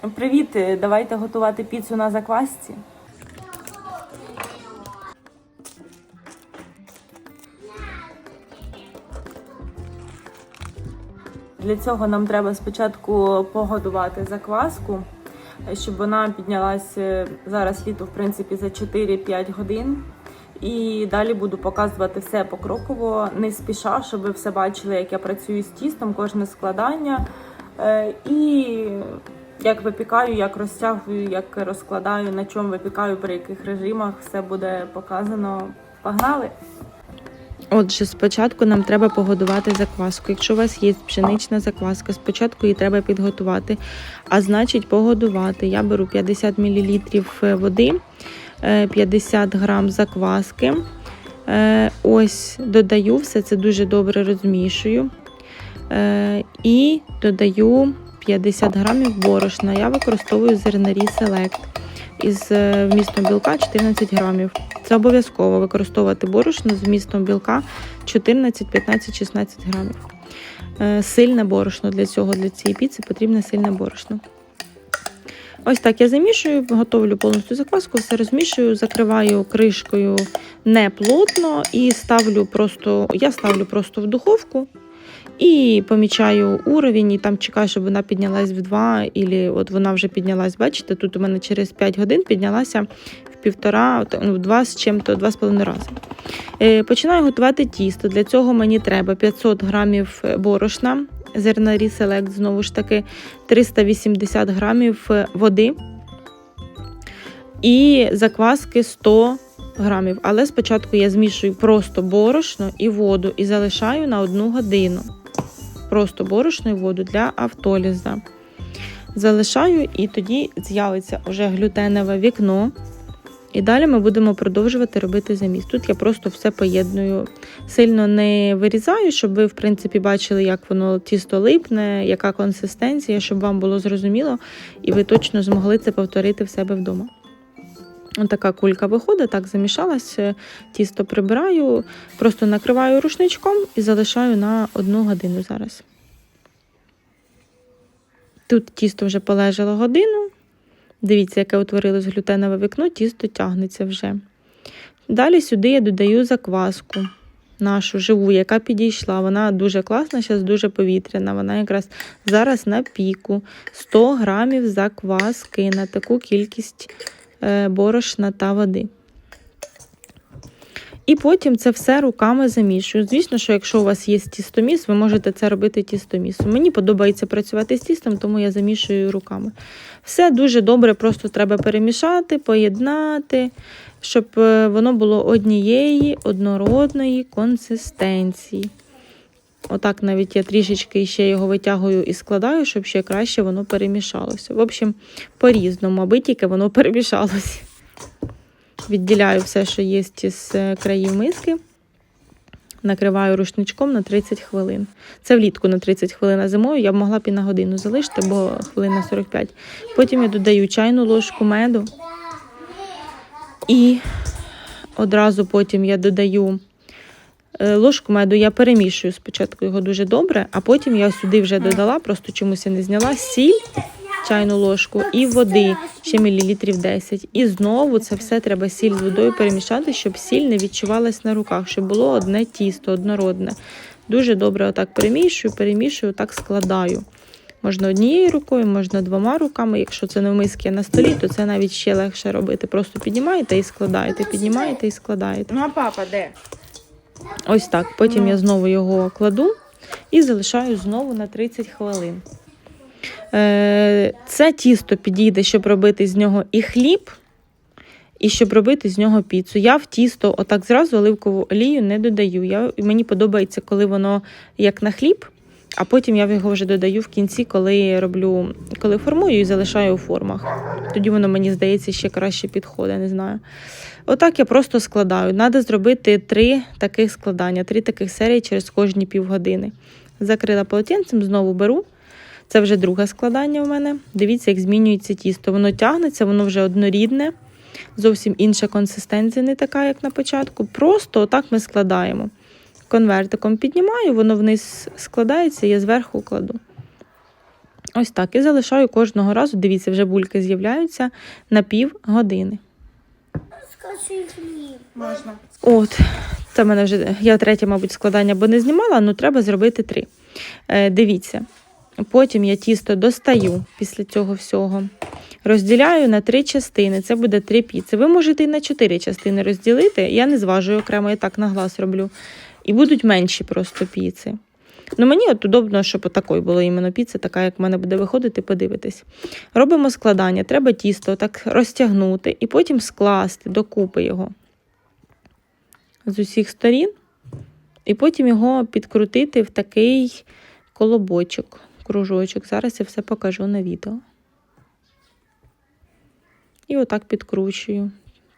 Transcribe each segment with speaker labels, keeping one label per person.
Speaker 1: Привіт, давайте готувати піцу на заквасці. Для цього нам треба спочатку погодувати закваску, щоб вона піднялася зараз літо, в принципі, за 4-5 годин. І далі буду показувати все покроково, не спіша, щоб ви все бачили, як я працюю з тістом, кожне складання. Е, І як випікаю, як розтягую, як розкладаю, на чому випікаю, при яких режимах, все буде показано. Погнали! Отже, спочатку нам треба погодувати закваску. Якщо у вас є пшенична закваска, спочатку її треба підготувати, а значить погодувати. Я беру 50 мл води, е, 50 грам закваски. Е, Ось додаю все це дуже добре розмішую. Е, І додаю 50 грамів борошна. Я використовую зернарі Select із е, вмістом білка 14 грамів. Це обов'язково використовувати борошно з вмістом білка 14, 15, 16 грамів. Е, Сильне борошно для цього, для цієї піци потрібне сильне борошно. Ось так я замішую, готовлю повністю закваску, все розмішую, закриваю кришкою не плотно і ставлю просто, я ставлю просто в духовку і помічаю уровень, і там чекаю, щоб вона піднялась в 2, і от вона вже піднялась. Бачите, тут у мене через 5 годин піднялася в півтора, ну, в два з чим-то, два з половиною рази. Е, Починаю готувати тісто. Для цього мені треба 500 грамів борошна, зернарі Select, знову ж таки, 380 грамів води і закваски 100 грамів. Але спочатку я змішую просто борошно і воду і залишаю на одну годину. Просто борошно і воду для автоліза. Залишаю, і тоді з'явиться вже глютенове вікно. І далі ми будемо продовжувати робити заміс. Тут я просто все поєдную. Сильно не вирізаю, щоб ви, в принципі, бачили, як воно тісто липне, яка консистенція, щоб вам було зрозуміло, і ви точно змогли це повторити в себе вдома. Така кулька виходить, так замішалась, тісто прибираю, просто накриваю рушничком і залишаю на одну годину зараз. Тут тісто вже полежало годину. Дивіться, яке утворилось глютенове вікно, тісто тягнеться вже. Далі сюди я додаю закваску нашу живу, яка підійшла. Вона дуже класна, зараз дуже повітряна. Вона якраз зараз на піку. 100 грамів закваски на таку кількість е, борошна та води. І потім це все руками замішую. Звісно, що якщо у вас є тістоміс, ви можете це робити тістомісом. Мені подобається працювати з тістом, тому я замішую руками. Все дуже добре, просто треба перемішати, поєднати, щоб е, воно було однієї однородної консистенції. Отак навіть я трішечки ще його витягую і складаю, щоб ще краще воно перемішалося. В общем, по-різному, аби тільки воно перемішалося. Відділяю все, що є з країв миски. Накриваю рушничком на 30 хвилин. Це влітку на 30 хвилин, а зимою я б могла б і на годину залишити, бо хвилин на 45. Потім я додаю чайну ложку меду. І одразу потім я додаю ложку меду, я перемішую спочатку його дуже добре, а потім я сюди вже додала, просто чомусь я не зняла сіль чайну ложку і води ще мілілітрів 10. І знову це все треба сіль з водою перемішати, щоб сіль не відчувалась на руках, щоб було одне тісто, однородне. Дуже добре отак перемішую, перемішую, отак складаю. Можна однією рукою, можна двома руками. Якщо це не в миски на столі, то це навіть ще легше робити. Просто піднімаєте і складаєте, піднімаєте і складаєте.
Speaker 2: Ну а папа де?
Speaker 1: Ось так. Потім я знову його кладу і залишаю знову на 30 хвилин. Е, Це тісто підійде, щоб робити з нього і хліб, і щоб робити з нього піцу. Я в тісто отак зразу оливкову олію не додаю. Я, Мені подобається, коли воно як на хліб, а потім я його вже додаю в кінці, коли роблю, коли формую і залишаю у формах. Тоді воно, мені здається, ще краще підходить, не знаю. Отак я просто складаю. Треба зробити три таких складання, три таких серії через кожні півгодини. Закрила полотенцем, знову беру. Це вже друге складання у мене. Дивіться, як змінюється тісто. Воно тягнеться, воно вже однорідне, зовсім інша консистенція, не така, як на початку. Просто отак ми складаємо. Конвертиком піднімаю, воно вниз складається, я зверху кладу. Ось так. І залишаю кожного разу, дивіться, вже бульки з'являються на пів години.
Speaker 3: Можна.
Speaker 1: От, це в мене вже я третє, мабуть, складання, бо не знімала, але треба зробити три. Е, дивіться. Потім я тісто достаю після цього всього. Розділяю на три частини. Це буде три піци. Ви можете і на чотири частини розділити. Я не зважую окремо, я так на глаз роблю. І будуть менші просто піци. Ну, мені от удобно, щоб отакою було іменно піца, така, як в мене буде виходити, подивитись. Робимо складання. Треба тісто так розтягнути і потім скласти докупи його з усіх сторін, і потім його підкрутити в такий колобочок, кружочок. Зараз я все покажу на відео. І отак підкручую,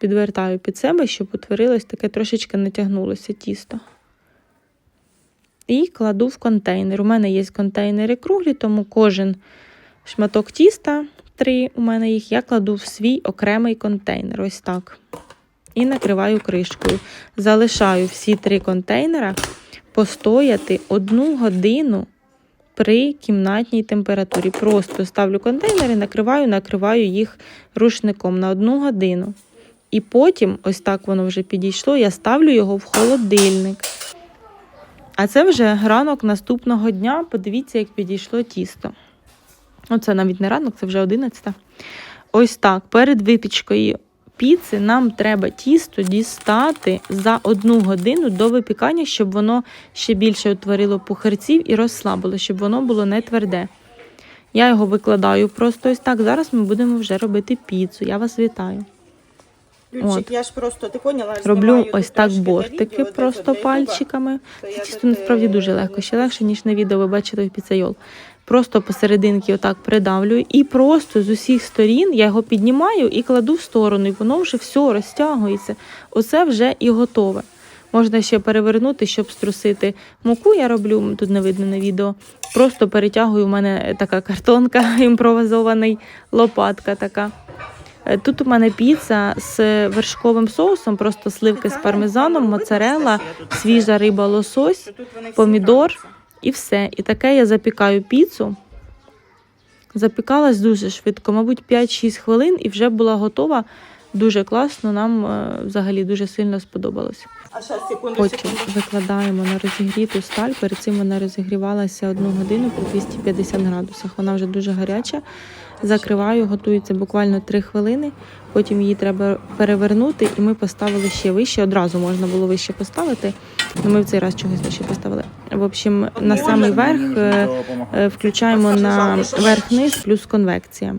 Speaker 1: підвертаю під себе, щоб утворилось таке трошечки натягнулося тісто. І кладу в контейнер. У мене є контейнери круглі, тому кожен шматок тіста, три у мене їх, я кладу в свій окремий контейнер. Ось так і накриваю кришкою. Залишаю всі три контейнера постояти одну годину при кімнатній температурі. Просто ставлю контейнери, накриваю, накриваю їх рушником на одну годину. І потім, ось так воно вже підійшло, я ставлю його в холодильник. А це вже ранок наступного дня. Подивіться, як підійшло тісто. Оце навіть не ранок, це вже 11. Ось так. Перед випічкою піци нам треба тісто дістати за одну годину до випікання, щоб воно ще більше утворило пухарців і розслабило, щоб воно було не тверде. Я його викладаю просто ось так. Зараз ми будемо вже робити піцу. Я вас вітаю. От.
Speaker 3: я ж просто, ти поняла?
Speaker 1: Роблю ось так бортики просто пальчиками. Це тісто насправді
Speaker 3: е,
Speaker 1: дуже легко, ще легше, ніж на відео ви бачили в піцейол. Просто посерединки отак придавлюю і просто з усіх сторін я його піднімаю і кладу в сторону, і воно вже все розтягується. Оце вже і готове. Можна ще перевернути, щоб струсити муку. Я роблю, тут не видно на відео. Просто перетягую, у мене така картонка імпровізований, лопатка така. Е, Тут у мене піца з вершковим соусом, просто сливки з пармезаном, моцарелла, свіжа риба лосось. помідор. І все. І таке я запікаю піцу. Запікалась дуже швидко, мабуть, 5-6 хвилин і вже була готова. Дуже класно, нам е, взагалі дуже сильно сподобалось. Потім викладаємо на розігріту сталь. Перед цим вона розігрівалася одну годину при 250 градусах. Вона вже дуже гаряча. Закриваю, готується буквально 3 хвилини. Потім її треба перевернути, і ми поставили ще вище. Одразу можна було вище поставити. але Ми в цей раз чогось нижче поставили. В общем, на самий верх е, е, включаємо на верх-низ плюс конвекція.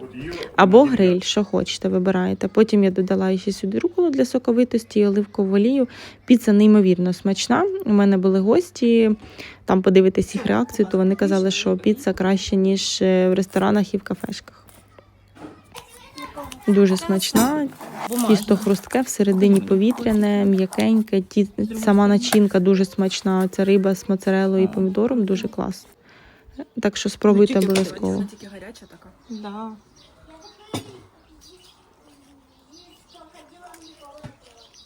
Speaker 1: Або гриль, що хочете, вибираєте. Потім я додала ще сюди руколу для соковитості, і оливкову олію. Піца неймовірно смачна. У мене були гості. Там подивитись їх реакцію, то вони казали, що піца краще, ніж е, в ресторанах і в кафешках. Дуже смачна, тісто хрустке, всередині повітряне, м'якеньке. Ті, сама начинка дуже смачна. Ця риба з моцарелою і помідором дуже клас. Так що спробуйте обов'язково.
Speaker 3: Тільки гаряча така.
Speaker 1: Да.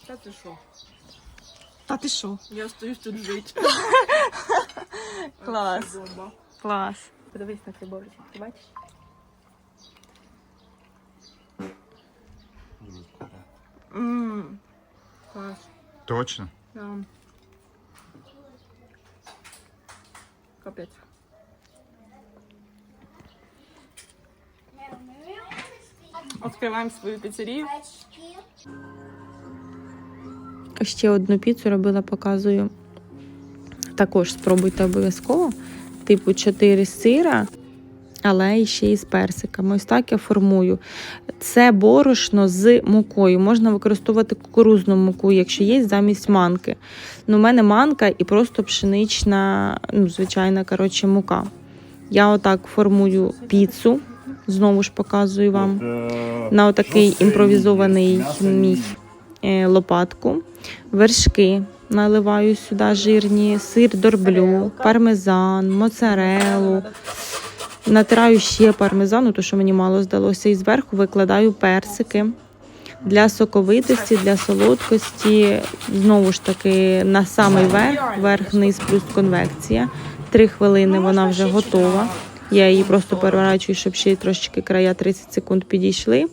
Speaker 3: Та ти що?
Speaker 1: А ти що?
Speaker 3: Я остаюсь тут жити.
Speaker 1: Клас. Клас. Подивись на цей бортик, ти бачиш?
Speaker 3: Ммм. Клас.
Speaker 4: Точно?
Speaker 3: Да. Капець. Відкриваємо свою піцерію.
Speaker 1: Ще одну піцу робила, показую. Також спробуйте обов'язково. Типу 4 сира, але ще й з персиками. Ось так я формую. Це борошно з мукою. Можна використовувати кукурузну муку, якщо є замість манки. Ну, у мене манка і просто пшенична, ну, звичайна, коротше, мука. Я отак формую піцу. Знову ж показую вам на отакий імпровізований мій е, лопатку. Вершки наливаю сюди жирні, сир дорблю, пармезан, моцарелу. Натираю ще пармезану, то що мені мало здалося, і зверху викладаю персики. Для соковитості, для солодкості. Знову ж таки, на самий верх, верх-низ плюс конвекція. Три хвилини вона вже готова. Я її просто переворачую, щоб ще трошечки края 30 секунд підійшли.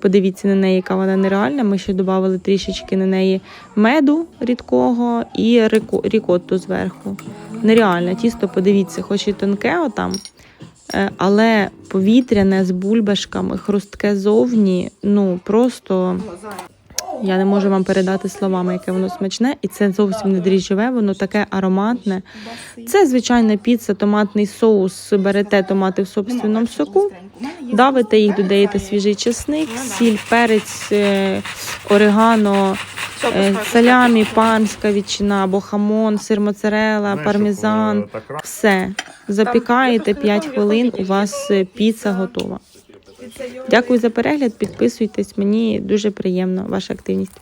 Speaker 1: Подивіться на неї, яка вона нереальна. Ми ще додали трішечки на неї меду рідкого і рікотту зверху. Нереальне тісто, подивіться, хоч і тонке отам, але повітряне з бульбашками, хрустке зовні. Ну просто я не можу вам передати словами, яке воно смачне, і це зовсім не дріжджове, воно таке ароматне. Це звичайна піца, томатний соус. Берете томати в собственному соку, давите їх, додаєте свіжий чесник, сіль, перець, е, орегано, е, салямі, панська ветчина або хамон, сир моцарелла, пармезан. Все. Запікаєте 5 хвилин, у вас е, піца готова. Дякую за перегляд. Підписуйтесь. Мені дуже приємно ваша активність.